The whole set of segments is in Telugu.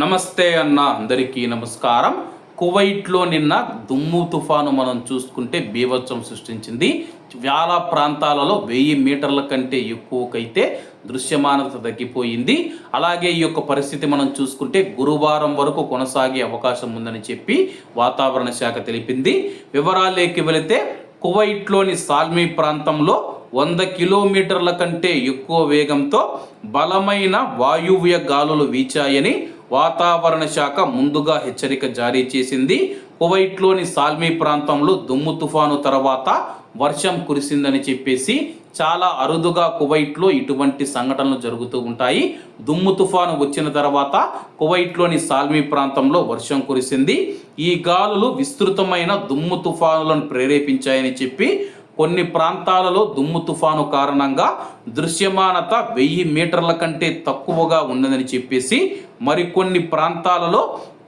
నమస్తే అన్న అందరికీ నమస్కారం. కువైట్లో నిన్న దుమ్ము తుఫాను మనం చూసుకుంటే బీభత్సం సృష్టించింది. చాలా ప్రాంతాలలో వెయ్యి మీటర్ల కంటే ఎక్కువకైతే దృశ్యమానత తగ్గిపోయింది. అలాగే ఈ యొక్క పరిస్థితి మనం చూసుకుంటే గురువారం వరకు కొనసాగే అవకాశం ఉందని చెప్పి వాతావరణ శాఖ తెలిపింది. వివరాలేకి వెళితే కువైట్లోని సాల్మీ ప్రాంతంలో వంద కిలోమీటర్ల కంటే ఎక్కువ వేగంతో బలమైన వాయువ్య గాలులు వీచాయని వాతావరణ శాఖ ముందుగా హెచ్చరిక జారీ చేసింది. కువైట్లోని సాల్మీ ప్రాంతంలో దుమ్ము తుఫాను తర్వాత వర్షం కురిసిందని చెప్పేసి చాలా అరుదుగా కువైట్లో ఇటువంటి సంఘటనలు జరుగుతూ ఉంటాయి. దుమ్ము తుఫాను వచ్చిన తర్వాత కువైట్లోని సాల్మీ ప్రాంతంలో వర్షం కురిసింది. ఈ గాలులు విస్తృతమైన దుమ్ము తుఫానులను ప్రేరేపించాయని చెప్పి కొన్ని ప్రాంతాలలో దుమ్ము తుఫాను కారణంగా దృశ్యమానత వెయ్యి మీటర్ల కంటే తక్కువగా ఉన్నదని చెప్పేసి మరికొన్ని ప్రాంతాలలో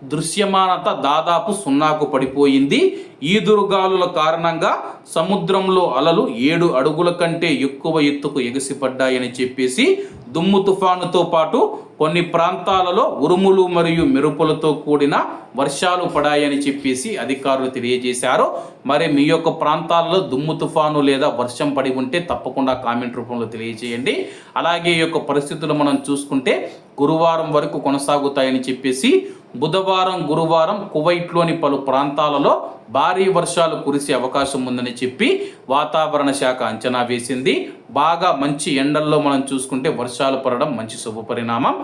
దృశ్యమానత దాదాపు సున్నాకు పడిపోయింది. ఈదురుగాలుల కారణంగా సముద్రంలో అలలు ఏడు అడుగుల కంటే ఎక్కువ ఎత్తుకు ఎగసిపడ్డాయని చెప్పేసి దుమ్ము తుఫానుతో పాటు కొన్ని ప్రాంతాలలో ఉరుములు మరియు మెరుపులతో కూడిన వర్షాలు పడాయని చెప్పేసి అధికారులు తెలియజేశారు. మరి మీ యొక్క ప్రాంతాలలో దుమ్ము తుఫాను లేదా వర్షం పడి ఉంటే తప్పకుండా కామెంట్ రూపంలో తెలియజేయండి. అలాగే ఈ యొక్క పరిస్థితులు మనం చూసుకుంటే గురువారం వరకు కొనసాగుతాయని చెప్పేసి బుధవారం గురువారం కువైట్లోని పలు ప్రాంతాలలో భారీ వర్షాలు కురిసే అవకాశం ఉందని చెప్పి వాతావరణ శాఖ అంచనా వేసింది. బాగా మంచి ఎండల్లో మనం చూసుకుంటే వర్షాలు పడడం మంచి శుభపరిణామం.